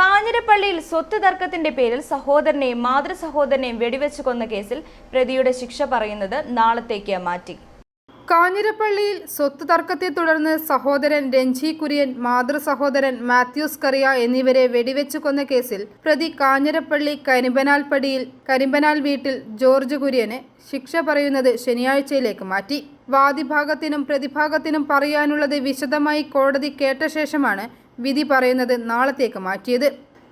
കാഞ്ഞിരപ്പള്ളിയിൽ സ്വത്ത് തർക്കത്തിന്റെ പേരിൽ സഹോദരനെയും മാതൃ സഹോദരനെയും വെടിവെച്ച് കൊന്ന കേസിൽ പ്രതിയുടെ ശിക്ഷ പറയുന്നത് നാളത്തേക്ക് മാറ്റി. കാഞ്ഞിരപ്പള്ളിയിൽ സ്വത്ത് തർക്കത്തെ തുടർന്ന് സഹോദരൻ രഞ്ജി കുര്യൻ മാതൃ സഹോദരൻ മാത്യൂസ് കറിയ എന്നിവരെ വെടിവെച്ചു കൊന്ന കേസിൽ പ്രതി കാഞ്ഞിരപ്പള്ളി കരിമ്പനാൽപ്പടിയിൽ കരിമ്പനാൽ വീട്ടിൽ ജോർജ് കുര്യന് ശിക്ഷ പറയുന്നത് ശനിയാഴ്ചയിലേക്ക് മാറ്റി. വാദിഭാഗത്തിനും പ്രതിഭാഗത്തിനും പറയാനുള്ളത് വിശദമായി കോടതി കേട്ട ശേഷമാണ് വിധി പറയുന്നത് നാളത്തേക്ക് മാറ്റിയത്.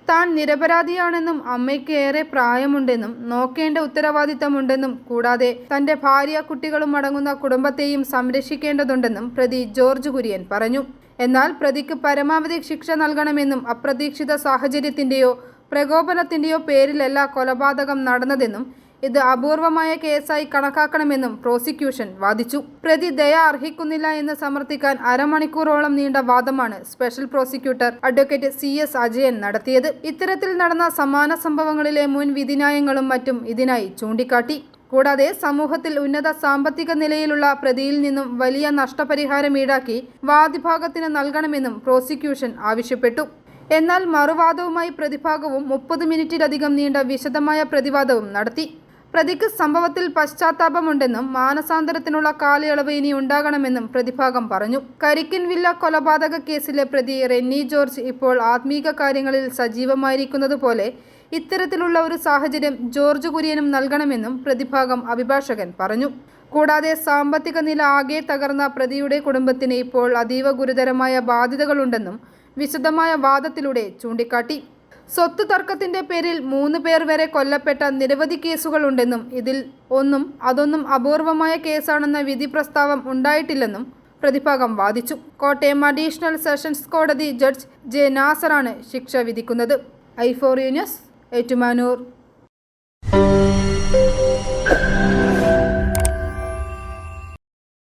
താൻ നിരപരാധിയാണെന്നും അമ്മയ്ക്ക് ഏറെ പ്രായമുണ്ടെന്നും നോക്കേണ്ട ഉത്തരവാദിത്തമുണ്ടെന്നും കൂടാതെ തന്റെ ഭാര്യ കുട്ടികളും അടങ്ങുന്ന കുടുംബത്തെയും സംരക്ഷിക്കേണ്ടതുണ്ടെന്നും പ്രതി ജോർജ് കുര്യൻ പറഞ്ഞു. എന്നാൽ പ്രതിക്ക് പരമാവധി ശിക്ഷ നൽകണമെന്നും അപ്രതീക്ഷിത സാഹചര്യത്തിന്റെയോ പ്രകോപനത്തിന്റെയോ പേരിലല്ല കൊലപാതകം നടന്നതെന്നും ഇത് അപൂർവമായ കേസായി കണക്കാക്കണമെന്നും പ്രോസിക്യൂഷൻ വാദിച്ചു. പ്രതി ദയ അർഹിക്കുന്നില്ല എന്ന് സമർത്ഥിക്കാൻ അരമണിക്കൂറോളം നീണ്ട വാദമാണ് special prosecutor advocate C S Ajayan നടത്തിയത്. ഇത്തരത്തിൽ നടന്ന സമാന സംഭവങ്ങളിലെ മുൻ വിധിന്യായങ്ങളും മറ്റും ഇതിനായി ചൂണ്ടിക്കാട്ടി. കൂടാതെ സമൂഹത്തിൽ ഉന്നത സാമ്പത്തിക നിലയിലുള്ള പ്രതിയിൽ നിന്നും വലിയ നഷ്ടപരിഹാരം ഈടാക്കി വാദിഭാഗത്തിന് നൽകണമെന്നും പ്രോസിക്യൂഷൻ ആവശ്യപ്പെട്ടു. എന്നാൽ മറുവാദവുമായി പ്രതിഭാഗവും മുപ്പത് മിനിറ്റിലധികം നീണ്ട വിശദമായ പ്രതിവാദവും നടത്തി. പ്രതിക്ക് സംഭവത്തിൽ പശ്ചാത്താപമുണ്ടെന്നും മാനസാന്തരത്തിനുള്ള കാലയളവ് ഇനി ഉണ്ടാകണമെന്നും പ്രതിഭാഗം പറഞ്ഞു. കരിക്കിൻ വില്ല കൊലപാതക കേസിലെ പ്രതി റെന്നി ജോർജ് ഇപ്പോൾ ആത്മീക കാര്യങ്ങളിൽ സജീവമായിരിക്കുന്നത് പോലെ ഇത്തരത്തിലുള്ള ഒരു സാഹചര്യം ജോർജ് കുര്യനും നൽകണമെന്നും പ്രതിഭാഗം അഭിഭാഷകൻ പറഞ്ഞു. കൂടാതെ സാമ്പത്തിക നില ആകെ തകർന്ന പ്രതിയുടെ കുടുംബത്തിന് ഇപ്പോൾ അതീവ ഗുരുതരമായ ബാധ്യതകളുണ്ടെന്നും വിശദമായ വാദത്തിലൂടെ ചൂണ്ടിക്കാട്ടി. സ്വത്ത് തർക്കത്തിന്റെ പേരിൽ മൂന്ന് പേർ വരെ കൊല്ലപ്പെട്ട നിരവധി കേസുകളുണ്ടെന്നും ഇതിൽ ഒന്നും അതൊന്നും അപൂർവമായ കേസാണെന്ന വിധി പ്രസ്താവം ഉണ്ടായിട്ടില്ലെന്നും പ്രതിഭാഗം വാദിച്ചു. കോട്ടയം അഡീഷണൽ സെഷൻസ് കോടതി ജഡ്ജ് ജെ നാസറാണ് ശിക്ഷ വിധിക്കുന്നത്. ഐ ഫോർ യൂനിയസ് ഏറ്റുമാനൂർ.